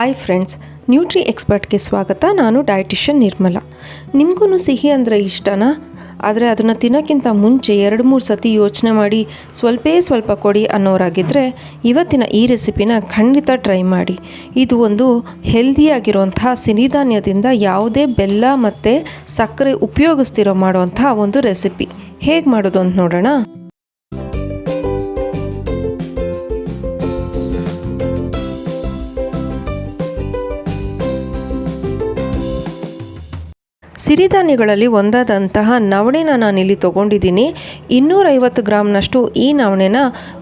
Hi friends nutri ಎಕ್ಸ್ಪರ್ಟ್ಗೆ ಸ್ವಾಗತ. ನಾನು dietitian ನಿರ್ಮಲ. ನಿಮಗೂ ಸಿಹಿ ಅಂದರೆ ಇಷ್ಟನಾ? ಆದರೆ ಅದನ್ನು ತಿನ್ನೋಕ್ಕಿಂತ ಮುಂಚೆ ಎರಡು ಮೂರು ಸತಿ ಯೋಚನೆ ಮಾಡಿ ಸ್ವಲ್ಪೇ ಸ್ವಲ್ಪ ಕೊಡಿ ಅನ್ನೋರಾಗಿದ್ದರೆ ಇವತ್ತಿನ ಈ ರೆಸಿಪಿನ ಖಂಡಿತ ಟ್ರೈ ಮಾಡಿ. ಇದು ಒಂದು ಹೆಲ್ದಿಯಾಗಿರುವಂತಹ ಸಿರಿಧಾನ್ಯದಿಂದ ಯಾವುದೇ ಬೆಲ್ಲ ಮತ್ತು ಸಕ್ಕರೆ ಉಪಯೋಗಿಸ್ತಿರೋ ಮಾಡುವಂಥ ಒಂದು ರೆಸಿಪಿ ಹೇಗೆ ಮಾಡೋದು ಅಂತ ನೋಡೋಣ? ಸಿರಿಧಾನ್ಯಗಳಲ್ಲಿ ಒಂದಾದಂತಹ ನವಣೆನ ನಾನಿಲ್ಲಿ ತೊಗೊಂಡಿದ್ದೀನಿ. ಇನ್ನೂರೈವತ್ತು ಗ್ರಾಮ್ನಷ್ಟು ಈ ನವಣೆನ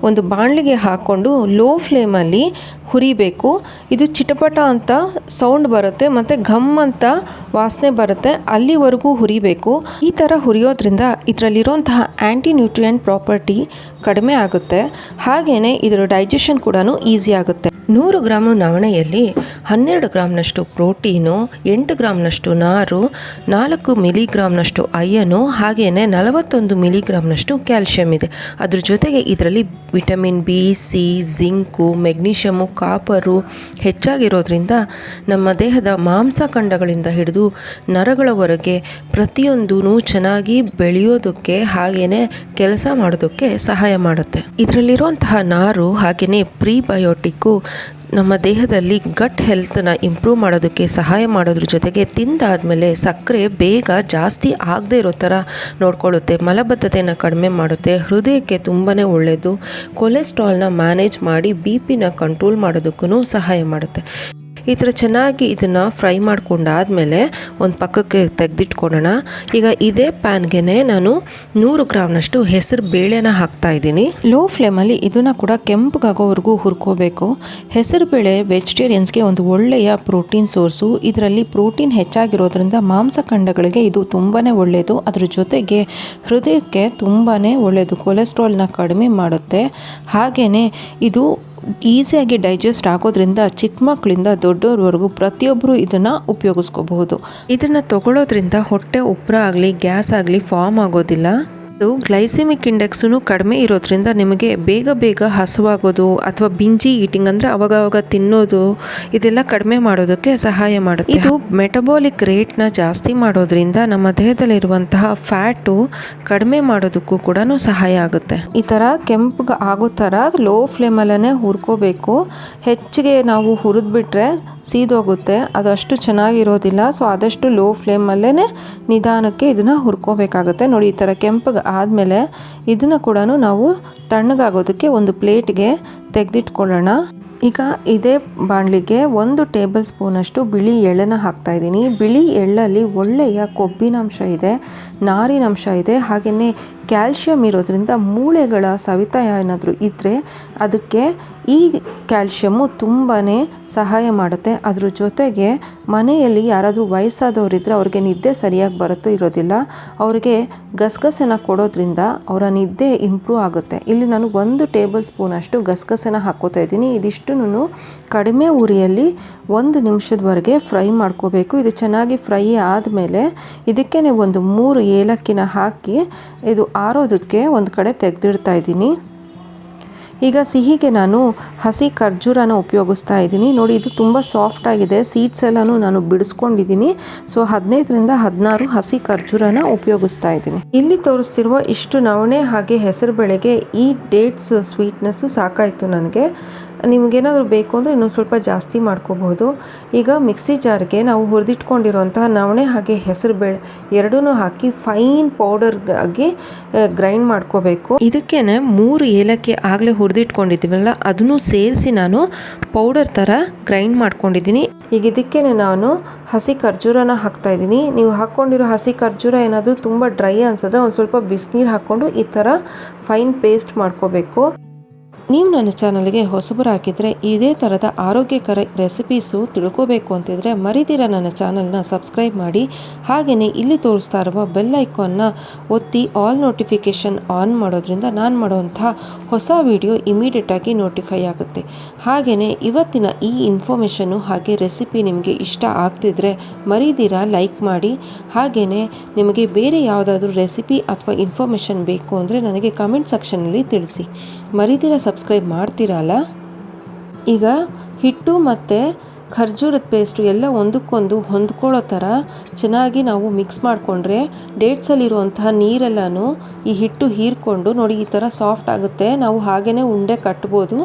ಒಂದು ಬಾಣಲಿಗೆ ಹಾಕ್ಕೊಂಡು ಲೋ ಫ್ಲೇಮಲ್ಲಿ ಹುರಿಬೇಕು. ಇದು ಚಿಟಪಟ ಅಂತ ಸೌಂಡ್ ಬರುತ್ತೆ ಮತ್ತು ಘಮ್ ಅಂತ ವಾಸನೆ ಬರುತ್ತೆ. ಅಲ್ಲಿವರೆಗೂ ಹುರಿಬೇಕು. ಈ ಥರ ಹುರಿಯೋದ್ರಿಂದ ಇದರಲ್ಲಿರೋಂತಹ ಆ್ಯಂಟಿ ನ್ಯೂಟ್ರಿಯೆಂಟ್ ಪ್ರಾಪರ್ಟಿ ಕಡಿಮೆ ಆಗುತ್ತೆ. ಹಾಗೆಯೇ ಇದರ ಡೈಜೆಷನ್ ಕೂಡ ಈಸಿ ಆಗುತ್ತೆ. ನೂರು ಗ್ರಾಮ್ ನವಣೆಯಲ್ಲಿ ಹನ್ನೆರಡು ಗ್ರಾಮ್ನಷ್ಟು ಪ್ರೋಟೀನು, ಎಂಟು ಗ್ರಾಮ್ನಷ್ಟು ನಾರು ನಾಲ್ಕು ಮಿಲಿಗ್ರಾಮ್ನಷ್ಟು ಅಯ್ಯನು, ಹಾಗೆಯೇ ನಲವತ್ತೊಂದು ಮಿಲಿಗ್ರಾಮ್ನಷ್ಟು ಕ್ಯಾಲ್ಶಿಯಂ ಇದೆ. ಅದ್ರ ಜೊತೆಗೆ ಇದರಲ್ಲಿ vitamin B, C, zinc, magnesium, copper ಹೆಚ್ಚಾಗಿರೋದ್ರಿಂದ ನಮ್ಮ ದೇಹದ ಮಾಂಸಖಂಡಗಳಿಂದ ಹಿಡಿದು ನರಗಳವರೆಗೆ ಪ್ರತಿಯೊಂದೂ ಚೆನ್ನಾಗಿ ಬೆಳೆಯೋದಕ್ಕೆ, ಹಾಗೆಯೇ ಕೆಲಸ ಮಾಡೋದಕ್ಕೆ ಸಹಾಯ ಮಾಡುತ್ತೆ. ಇದರಲ್ಲಿರುವಂತಹ ನಾರು, ಹಾಗೆಯೇ ಪ್ರೀಬಯೋಟಿಕ್ಕು ನಮ್ಮ ದೇಹದಲ್ಲಿ ಗಟ್ ಹೆಲ್ತನ್ನು ಇಂಪ್ರೂವ್ ಮಾಡೋದಕ್ಕೆ ಸಹಾಯ ಮಾಡೋದ್ರ ಜೊತೆಗೆ ತಿಂದಾದಮೇಲೆ ಸಕ್ಕರೆ ಬೇಗ ಜಾಸ್ತಿ ಆಗದೆ ಇರೋ ಥರ ನೋಡ್ಕೊಳ್ಳುತ್ತೆ. ಮಲಬದ್ಧತೆಯನ್ನು ಕಡಿಮೆ ಮಾಡುತ್ತೆ. ಹೃದಯಕ್ಕೆ ತುಂಬಾ ಒಳ್ಳೆಯದು ಕೊಲೆಸ್ಟ್ರಾಲ್ನ ಮ್ಯಾನೇಜ್ ಮಾಡಿ ಬಿ ಪಿನ ಕಂಟ್ರೋಲ್ ಮಾಡೋದಕ್ಕೂ ಸಹಾಯ ಮಾಡುತ್ತೆ. ಈ ಥರ ಚೆನ್ನಾಗಿ ಇದನ್ನು ಫ್ರೈ ಮಾಡ್ಕೊಂಡಾದಮೇಲೆ ಒಂದು ಪಕ್ಕಕ್ಕೆ ತೆಗೆದಿಟ್ಕೊಳ್ಳೋಣ. ಈಗ ಇದೇ ಪ್ಯಾನ್ಗೆ ನಾನು ನೂರು ಗ್ರಾಮ್ನಷ್ಟು ಹೆಸರು ಬೇಳೆನ ಹಾಕ್ತಾ ಇದ್ದೀನಿ. ಲೋ ಫ್ಲೇಮಲ್ಲಿ ಇದನ್ನು ಕೂಡ ಕೆಂಪಗಾಗೋವರೆಗೂ ಹುರ್ಕೋಬೇಕು. ಹೆಸರು ಬೇಳೆ ವೆಜಿಟೇರಿಯನ್ಸ್ಗೆ ಒಂದು ಒಳ್ಳೆಯ ಪ್ರೋಟೀನ್ ಸೋರ್ಸು. ಇದರಲ್ಲಿ ಪ್ರೋಟೀನ್ ಹೆಚ್ಚಾಗಿರೋದ್ರಿಂದ ಮಾಂಸಖಂಡಗಳಿಗೆ ಇದು ತುಂಬಾ ಒಳ್ಳೆಯದು. ಅದ್ರ ಜೊತೆಗೆ ಹೃದಯಕ್ಕೆ ತುಂಬಾ ಒಳ್ಳೆಯದು. ಕೊಲೆಸ್ಟ್ರಾಲ್ನ ಕಡಿಮೆ ಮಾಡುತ್ತೆ. ಹಾಗೆಯೇ ಇದು ಈಸಿಯಾಗಿ ಡೈಜೆಸ್ಟ್ ಆಗೋದ್ರಿಂದ ಚಿಕ್ಕ ಮಕ್ಕಳಿಂದ ದೊಡ್ಡವ್ರವರೆಗೂ ಪ್ರತಿಯೊಬ್ಬರು ಇದನ್ನು ಉಪಯೋಗಿಸ್ಕೋಬಹುದು. ಇದನ್ನು ತಗೊಳ್ಳೋದ್ರಿಂದ ಹೊಟ್ಟೆ ಉಬ್ಬರ ಆಗಲಿ, ಗ್ಯಾಸ್ ಆಗಲಿ, ಫಾರ್ಮ್ ಆಗೋದಿಲ್ಲ. ಇದು ಗ್ಲೈಸಿಮಿಕ್ ಇಂಡೆಕ್ಸೂ ಕಡಿಮೆ ಇರೋದ್ರಿಂದ ನಿಮಗೆ ಬೇಗ ಬೇಗ ಹಸುವಾಗೋದು ಅಥವಾ ಬಿಂಜಿ ಈಟಿಂಗ್ ಅಂದರೆ ಅವಾಗವಾಗ ಅವಾಗ ತಿನ್ನೋದು, ಇದೆಲ್ಲ ಕಡಿಮೆ ಮಾಡೋದಕ್ಕೆ ಸಹಾಯ ಮಾಡುತ್ತೆ. ಇದು ಮೆಟಬಾಲಿಕ್ ರೇಟ್ನ ಜಾಸ್ತಿ ಮಾಡೋದ್ರಿಂದ ನಮ್ಮ ದೇಹದಲ್ಲಿರುವಂತಹ ಫ್ಯಾಟು ಕಡಿಮೆ ಮಾಡೋದಕ್ಕೂ ಕೂಡ ಸಹಾಯ ಆಗುತ್ತೆ. ಈ ಥರ ಕೆಂಪು ಆಗೋ ಥರ ಲೋ ಫ್ಲೇಮಲ್ಲೇ ಹುರ್ಕೋಬೇಕು. ಹೆಚ್ಚಿಗೆ ನಾವು ಹುರಿದ್ಬಿಟ್ರೆ ಸೀದೋಗುತ್ತೆ. ಅದು ಅಷ್ಟು ಚೆನ್ನಾಗಿರೋದಿಲ್ಲ ಸೊ ಆದಷ್ಟು ಲೋ ಫ್ಲೇಮಲ್ಲೇ ನಿಧಾನಕ್ಕೆ ಇದನ್ನು ಹುರ್ಕೋಬೇಕಾಗುತ್ತೆ. ನೋಡಿ ಈ ಥರ ಕೆಂಪಗೆ ಆದಮೇಲೆ ಇದನ್ನು ಕೂಡ ನಾವು ತಣ್ಣಗಾಗೋದಕ್ಕೆ ಒಂದು ಪ್ಲೇಟ್ಗೆ ತೆಗೆದಿಟ್ಕೊಳ್ಳೋಣ. ಈಗ ಇದೇ ಬಾಣಲಿಗೆ ಒಂದು ಟೇಬಲ್ ಸ್ಪೂನಷ್ಟು ಬಿಳಿ ಎಳ್ಳನ್ನು ಹಾಕ್ತಾ ಇದ್ದೀನಿ. ಬಿಳಿ ಎಳ್ಳಲ್ಲಿ ಒಳ್ಳೆಯ ಕೊಬ್ಬಿನಾಂಶ ಇದೆ, ನಾರಿನಂಶ ಇದೆ, ಹಾಗೆಯೇ ಕ್ಯಾಲ್ಶಿಯಂ ಇರೋದ್ರಿಂದ ಮೂಳೆಗಳ ಸವಿತ ಏನಾದರೂ ಇದ್ದರೆ ಅದಕ್ಕೆ ಈ ಕ್ಯಾಲ್ಶಿಯಮ್ಮು ತುಂಬಾ ಸಹಾಯ ಮಾಡುತ್ತೆ. ಅದ್ರ ಜೊತೆಗೆ ಮನೆಯಲ್ಲಿ ಯಾರಾದರೂ ವಯಸ್ಸಾದವರಿದ್ದರೆ ಅವ್ರಿಗೆ ನಿದ್ದೆ ಸರಿಯಾಗಿ ಬರುತ್ತೋ ಇರೋದಿಲ್ಲ. ಅವರಿಗೆ ಗಸಗಸೆನ ಕೊಡೋದ್ರಿಂದ ಅವರ ನಿದ್ದೆ ಇಂಪ್ರೂವ್ ಆಗುತ್ತೆ. ಇಲ್ಲಿ ನಾನು ಒಂದು ಟೇಬಲ್ ಸ್ಪೂನಷ್ಟು ಗಸಗಸೆನ ಹಾಕೋತಾ ಇದ್ದೀನಿ. ಇದಿಷ್ಟು ಕಡಿಮೆ ಉರಿಯಲ್ಲಿ ಒಂದು ನಿಮಿಷದವರೆಗೆ ಫ್ರೈ ಮಾಡ್ಕೋಬೇಕು. ಇದು ಚೆನ್ನಾಗಿ ಫ್ರೈ ಆದಮೇಲೆ ಇದಕ್ಕೆ ಒಂದು ಮೂರು ಏಲಕ್ಕಿನ ಹಾಕಿ ಇದು ಆರೋದಕ್ಕೆ ಒಂದು ಕಡೆ ತೆಗೆದಿಡ್ತಾ ಇದ್ದೀನಿ. ಈಗ ಸಿಹಿಗೆ ನಾನು ಹಸಿ ಖರ್ಜೂರನ ಉಪಯೋಗಿಸ್ತಾ ಇದ್ದೀನಿ. ನೋಡಿ, ಇದು ತುಂಬ ಸಾಫ್ಟ್ ಆಗಿದೆ. ಸೀಡ್ಸ್ ಎಲ್ಲನೂ ನಾನು ಬಿಡಿಸ್ಕೊಂಡಿದ್ದೀನಿ. ಸೊ ಹದಿನೈದರಿಂದ ಹದಿನಾರು ಹಸಿ ಖರ್ಜೂರನ ಉಪಯೋಗಿಸ್ತಾ ಇದ್ದೀನಿ. ಇಲ್ಲಿ ತೋರಿಸ್ತಿರುವ ಇಷ್ಟು ನವಣೆ ಹಾಗೆ ಹೆಸರು ಬೆಳೆಗೆ ಈ ಡೇಟ್ಸ್ ಸ್ವೀಟ್ನೆಸ್ಸು ಸಾಕಾಯಿತು ನನಗೆ. ನಿಮಗೇನಾದರೂ ಬೇಕು ಅಂದರೆ ಇನ್ನೊಂದು ಸ್ವಲ್ಪ ಜಾಸ್ತಿ ಮಾಡ್ಕೋಬಹುದು. ಈಗ ಮಿಕ್ಸಿ ಜಾರ್ಗೆ ನಾವು ಹುರಿದಿಟ್ಕೊಂಡಿರುವಂತಹ ನವಣೆ ಹಾಗೆ ಹೆಸರು ಬೇಳೆ ಎರಡೂ ಹಾಕಿ ಫೈನ್ ಪೌಡರ್ ಆಗಿ ಗ್ರೈಂಡ್ ಮಾಡ್ಕೋಬೇಕು. ಇದಕ್ಕೇನೆ ಮೂರು ಏಲಕ್ಕಿ ಆಗಲೇ ಹುರಿದಿಟ್ಕೊಂಡಿದ್ದೀವಲ್ಲ, ಅದನ್ನು ಸೇರಿಸಿ ನಾನು ಪೌಡರ್ ಥರ ಗ್ರೈಂಡ್ ಮಾಡ್ಕೊಂಡಿದ್ದೀನಿ. ಈಗ ಇದಕ್ಕೇ ನಾನು ಹಸಿ ಖರ್ಜೂರನ ಹಾಕ್ತಾ ಇದ್ದೀನಿ. ನೀವು ಹಾಕ್ಕೊಂಡಿರೋ ಹಸಿ ಖರ್ಜೂರ ಏನಾದರೂ ತುಂಬ ಡ್ರೈ ಅನ್ಸಿದ್ರೆ ಒಂದು ಸ್ವಲ್ಪ ಬಿಸಿನೀರು ಹಾಕ್ಕೊಂಡು ಈ ಥರ ಫೈನ್ ಪೇಸ್ಟ್ ಮಾಡ್ಕೋಬೇಕು. ನೀವು ನನ್ನ ಚಾನಲ್ಗೆ ಹೊಸಬರಾಗಿದ್ದರೆ ಇದೇ ಥರದ ಆರೋಗ್ಯಕರ ರೆಸಿಪೀಸು ತಿಳ್ಕೋಬೇಕು ಅಂತಿದ್ರೆ ಮರಿದಿರ ನನ್ನ ಚಾನಲ್ನ ಸಬ್ಸ್ಕ್ರೈಬ್ ಮಾಡಿ. ಹಾಗೆಯೇ ಇಲ್ಲಿ ತೋರಿಸ್ತಾ ಇರುವ ಬೆಲ್ ಐಕಾನ್ನ ಒತ್ತಿ ಆಲ್ ನೋಟಿಫಿಕೇಷನ್ ಆನ್ ಮಾಡೋದ್ರಿಂದ ನಾನು ಮಾಡುವಂಥ ಹೊಸ ವಿಡಿಯೋ ಇಮಿಡಿಯೇಟಾಗಿ ನೋಟಿಫೈ ಆಗುತ್ತೆ. ಹಾಗೆಯೇ ಇವತ್ತಿನ ಈ ಇನ್ಫಾರ್ಮೇಷನ್ನು ಹಾಗೆ ರೆಸಿಪಿ ನಿಮಗೆ ಇಷ್ಟ ಆಗ್ತಿದ್ರೆ ಮರಿದಿರ ಲೈಕ್ ಮಾಡಿ. ಹಾಗೆಯೇ ನಿಮಗೆ ಬೇರೆ ಯಾವುದಾದ್ರೂ ರೆಸಿಪಿ ಅಥವಾ ಇನ್ಫಾರ್ಮೇಷನ್ ಬೇಕು ಅಂದರೆ ನನಗೆ ಕಮೆಂಟ್ ಸೆಕ್ಷನಲ್ಲಿ ತಿಳಿಸಿ. ಮರಿದಿರ ಸಬ್ಸ್ಕ್ರೈಬ್ ಮಾಡ್ತೀರಲ್ಲ? ಈಗ ಹಿಟ್ಟು ಮತ್ತು ಖರ್ಜೂರದ ಪೇಸ್ಟು ಎಲ್ಲ ಒಂದಕ್ಕೊಂದು ಹೊಂದ್ಕೊಳ್ಳೋ ಥರ ಚೆನ್ನಾಗಿ ನಾವು ಮಿಕ್ಸ್ ಮಾಡಿಕೊಂಡ್ರೆ ಡೇಟ್ಸಲ್ಲಿರುವಂತಹ ನೀರೆಲ್ಲನೂ ಈ ಹಿಟ್ಟು ಹೀರ್ಕೊಂಡು ನೋಡಿ ಈ ಥರ ಸಾಫ್ಟ್ ಆಗುತ್ತೆ. ನಾವು ಹಾಗೇ ಉಂಡೆ ಕಟ್ಬೋದು.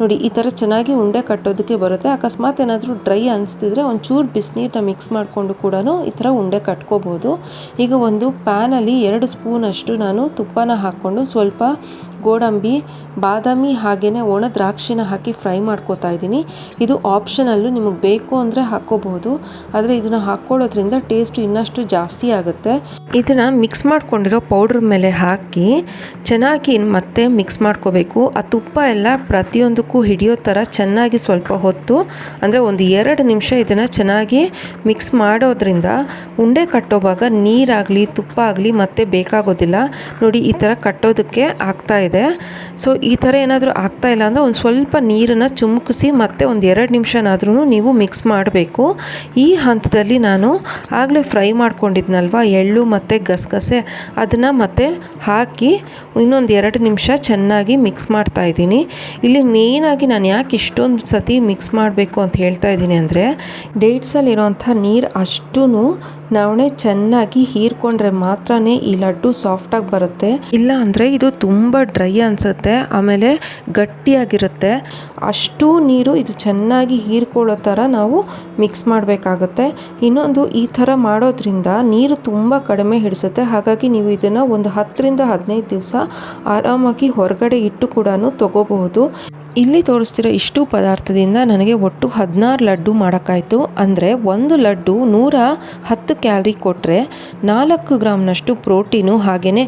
ನೋಡಿ ಈ ಥರ ಚೆನ್ನಾಗಿ ಉಂಡೆ ಕಟ್ಟೋದಕ್ಕೆ ಬರುತ್ತೆ. ಅಕಸ್ಮಾತ್ ಏನಾದರೂ ಡ್ರೈ ಅನಿಸ್ತಿದ್ರೆ ಒಂಚೂರು ಬಿಸಿನೀರನ್ನ ಮಿಕ್ಸ್ ಮಾಡಿಕೊಂಡು ಕೂಡ ಈ ಥರ ಉಂಡೆ ಕಟ್ಕೋಬೋದು. ಈಗ ಒಂದು ಪ್ಯಾನಲ್ಲಿ ಎರಡು ಸ್ಪೂನಷ್ಟು ನಾನು ತುಪ್ಪನ ಹಾಕ್ಕೊಂಡು ಸ್ವಲ್ಪ ಗೋಡಂಬಿ, ಬಾದಾಮಿ ಹಾಗೆಯೇ ಒಣ ದ್ರಾಕ್ಷಿನ ಹಾಕಿ ಫ್ರೈ ಮಾಡ್ಕೋತಾ ಇದ್ದೀನಿ. ಇದು ಆಪ್ಷನಲ್ಲು ನಿಮಗೆ ಬೇಕು ಅಂದರೆ ಹಾಕ್ಕೋಬಹುದು ಆದರೆ ಇದನ್ನು ಹಾಕ್ಕೊಳ್ಳೋದ್ರಿಂದ ಟೇಸ್ಟ್ ಇನ್ನಷ್ಟು ಜಾಸ್ತಿ ಆಗುತ್ತೆ. ಇದನ್ನು ಮಿಕ್ಸ್ ಮಾಡ್ಕೊಂಡಿರೋ ಪೌಡ್ರ್ ಮೇಲೆ ಹಾಕಿ ಚೆನ್ನಾಗಿ ಮತ್ತೆ ಮಿಕ್ಸ್ ಮಾಡ್ಕೋಬೇಕು. ಆ ತುಪ್ಪ ಎಲ್ಲ ಪ್ರತಿಯೊಂದಕ್ಕೂ ಹಿಡಿಯೋ ಥರ ಚೆನ್ನಾಗಿ ಸ್ವಲ್ಪ ಹೊತ್ತು, ಅಂದರೆ ಒಂದು ಎರಡು ನಿಮಿಷ ಇದನ್ನು ಚೆನ್ನಾಗಿ ಮಿಕ್ಸ್ ಮಾಡೋದ್ರಿಂದ ಉಂಡೆ ಕಟ್ಟೋವಾಗ ನೀರಾಗಲಿ, ತುಪ್ಪ ಆಗಲಿ ಮತ್ತೆ ಬೇಕಾಗೋದಿಲ್ಲ. ನೋಡಿ ಈ ಥರ ಕಟ್ಟೋದಕ್ಕೆ ಆಗ್ತಾ ಸೊ ಈ ಥರ ಏನಾದರೂ ಆಗ್ತಾ ಇಲ್ಲ ಅಂದರೆ ಒಂದು ಸ್ವಲ್ಪ ನೀರನ್ನು ಚುಮುಕಿಸಿ ಮತ್ತೆ ಒಂದು ಎರಡು ನಿಮಿಷನಾದ್ರೂ ನೀವು ಮಿಕ್ಸ್ ಮಾಡಬೇಕು. ಈ ಹಂತದಲ್ಲಿ ನಾನು ಆಗಲೇ ಫ್ರೈ ಮಾಡ್ಕೊಂಡಿದ್ನಲ್ವ? ಎಳ್ಳು ಮತ್ತು ಗಸಗಸೆ. ಅದನ್ನು ಮತ್ತೆ ಹಾಕಿ ಇನ್ನೊಂದು ಎರಡು ನಿಮಿಷ ಚೆನ್ನಾಗಿ ಮಿಕ್ಸ್ ಮಾಡ್ತಾ ಇದ್ದೀನಿ. ಇಲ್ಲಿ ಮೇಯ್ನಾಗಿ ನಾನು ಯಾಕೆ ಇಷ್ಟೊಂದು ಸತಿ ಮಿಕ್ಸ್ ಮಾಡಬೇಕು ಅಂತ ಹೇಳ್ತಾ ಇದ್ದೀನಿ ಅಂದರೆ ಡೇಟ್ಸಲ್ಲಿರೋಂಥ ನೀರು ಅಷ್ಟೂ ನವಣೆ ಚೆನ್ನಾಗಿ ಹೀರ್ಕೊಂಡ್ರೆ ಮಾತ್ರನೇ ಈ ಲಡ್ಡು ಸಾಫ್ಟಾಗಿ ಬರುತ್ತೆ. ಇಲ್ಲ ಅಂದರೆ ಇದು ತುಂಬ ಡ್ರೈ ಅನಿಸುತ್ತೆ, ಆಮೇಲೆ ಗಟ್ಟಿಯಾಗಿರುತ್ತೆ. ಅಷ್ಟು ನೀರು ಇದು ಚೆನ್ನಾಗಿ ಹೀರ್ಕೊಳ್ಳೋ ಥರ ನಾವು ಮಿಕ್ಸ್ ಮಾಡಬೇಕಾಗತ್ತೆ. ಇನ್ನೊಂದು ಈ ಥರ ಮಾಡೋದ್ರಿಂದ ನೀರು ತುಂಬ ಕಡಿಮೆ ಹಿಡಿಸುತ್ತೆ, ಹಾಗಾಗಿ ನೀವು ಇದನ್ನು ಒಂದು ಹತ್ತರಿಂದ ಹದಿನೈದು ದಿವಸ ಆರಾಮಾಗಿ ಹೊರಗಡೆ ಇಟ್ಟು ಕೂಡ ತಗೋಬಹುದು. ಇಲ್ಲಿ ತೋರಿಸ್ತಿರೋ ಇಷ್ಟು ಪದಾರ್ಥದಿಂದ ನನಗೆ ಒಟ್ಟು ಹದಿನಾರು ಲಡ್ಡು ಮಾಡೋಕ್ಕಾಯ್ತು. ಅಂದರೆ ಒಂದು ಲಡ್ಡು ನೂರ ಹತ್ತು ಕ್ಯಾಲ್ರಿ ಕೊಟ್ಟರೆ ನಾಲ್ಕು ಗ್ರಾಮ್ನಷ್ಟು ಪ್ರೋಟೀನು ಹಾಗೆಯೇ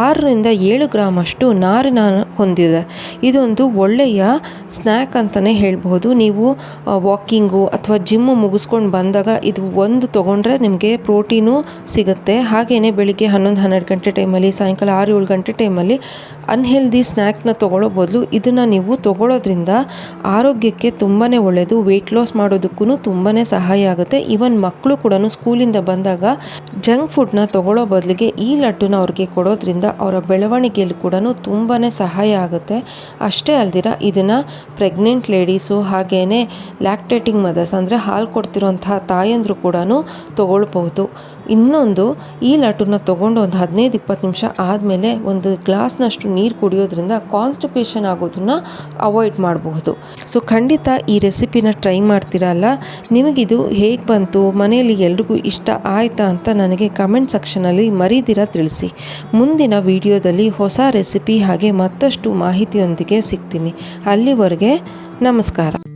ಆರರಿಂದ ಏಳು ಗ್ರಾಮಷ್ಟು ನಾರಿನ ಹೊಂದಿದೆ. ಇದೊಂದು ಒಳ್ಳೆಯ ಸ್ನ್ಯಾಕ್ ಅಂತಲೇ ಹೇಳ್ಬೋದು ನೀವು ವಾಕಿಂಗು ಅಥವಾ ಜಿಮ್ ಮುಗಿಸ್ಕೊಂಡು ಬಂದಾಗ ಇದು ಒಂದು ತೊಗೊಂಡ್ರೆ ನಿಮಗೆ ಪ್ರೋಟೀನು ಸಿಗುತ್ತೆ. ಹಾಗೆಯೇ ಬೆಳಿಗ್ಗೆ ಹನ್ನೊಂದು, ಹನ್ನೆರಡು ಗಂಟೆ ಟೈಮಲ್ಲಿ, ಸಾಯಂಕಾಲ ಆರು, ಏಳು ಗಂಟೆ ಟೈಮಲ್ಲಿ ಅನ್ಹೆಲ್ದಿ ಸ್ನ್ಯಾಕ್ನ ತೊಗೊಳ್ಳೋ ಬದಲು ಇದನ್ನು ನೀವು ತೊಗೊಳ್ಳೋದ್ರಿಂದ ಆರೋಗ್ಯಕ್ಕೆ ತುಂಬಾ ಒಳ್ಳೆಯದು ವೆಯ್ಟ್ ಲಾಸ್ ಮಾಡೋದಕ್ಕೂ ತುಂಬಾ ಸಹಾಯ ಆಗುತ್ತೆ. ಈವನ್ ಮಕ್ಕಳು ಕೂಡ ಸ್ಕೂಲಿಂದ ಬಂದಾಗ ಜಂಕ್ ಫುಡ್ನ ತಗೊಳ್ಳೋ ಬದಲಿಗೆ ಈ ಲಡ್ಡುನ ಅವ್ರಿಗೆ ಕೊಡೋದ್ರಿಂದ ಅವರ ಬೆಳವಣಿಗೆಯಲ್ಲಿ ಕೂಡ ತುಂಬಾ ಸಹಾಯ ಆಗುತ್ತೆ. ಅಷ್ಟೇ ಅಲ್ದಿರ ಇದನ್ನು ಪ್ರೆಗ್ನೆಂಟ್ ಲೇಡೀಸು ಹಾಗೆಯೇ ಲ್ಯಾಕ್ಟೇಟಿಂಗ್ ಮದರ್ಸ್ ಅಂದರೆ ಹಾಲು ಕೊಡ್ತಿರೋಂತಹ ತಾಯಂದರು ಕೂಡ ತಗೊಳ್ಬಹುದು. ಇನ್ನೊಂದು, ಈ ಲಡ್ಡುನ ತೊಗೊಂಡು ಒಂದು ಹದಿನೈದು, ಇಪ್ಪತ್ತು ನಿಮಿಷ ಆದಮೇಲೆ ಒಂದು ಗ್ಲಾಸ್ನಷ್ಟು ನೀರು ಕುಡಿಯೋದ್ರಿಂದ ಕಾನ್ಸ್ಟಿಪೇಷನ್ ಆಗೋದನ್ನು ಅವಾಯ್ಡ್ ಮಾಡಬಹುದು. ಸೊ ಖಂಡಿತ ಈ ರೆಸಿಪಿನ ಟ್ರೈ ಮಾಡ್ತೀರಲ್ಲ ನಿಮಗಿದು ಹೇಗೆ ಬಂತು? ಮನೆಯಲ್ಲಿ ಎಲ್ರಿಗೂ ಇಷ್ಟ ಆಯಿತಾ ಅಂತ ನನಗೆ ಕಮೆಂಟ್ ಸೆಕ್ಷನಲ್ಲಿ ಮರೀದಿರ ತಿಳಿಸಿ. ಮುಂದಿನ ವಿಡಿಯೋದಲ್ಲಿ ಹೊಸ ರೆಸಿಪಿ ಹಾಗೆ ಮತ್ತಷ್ಟು ಮಾಹಿತಿಯೊಂದಿಗೆ ಸಿಗ್ತೀನಿ. ಅಲ್ಲಿವರೆಗೆ ನಮಸ್ಕಾರ.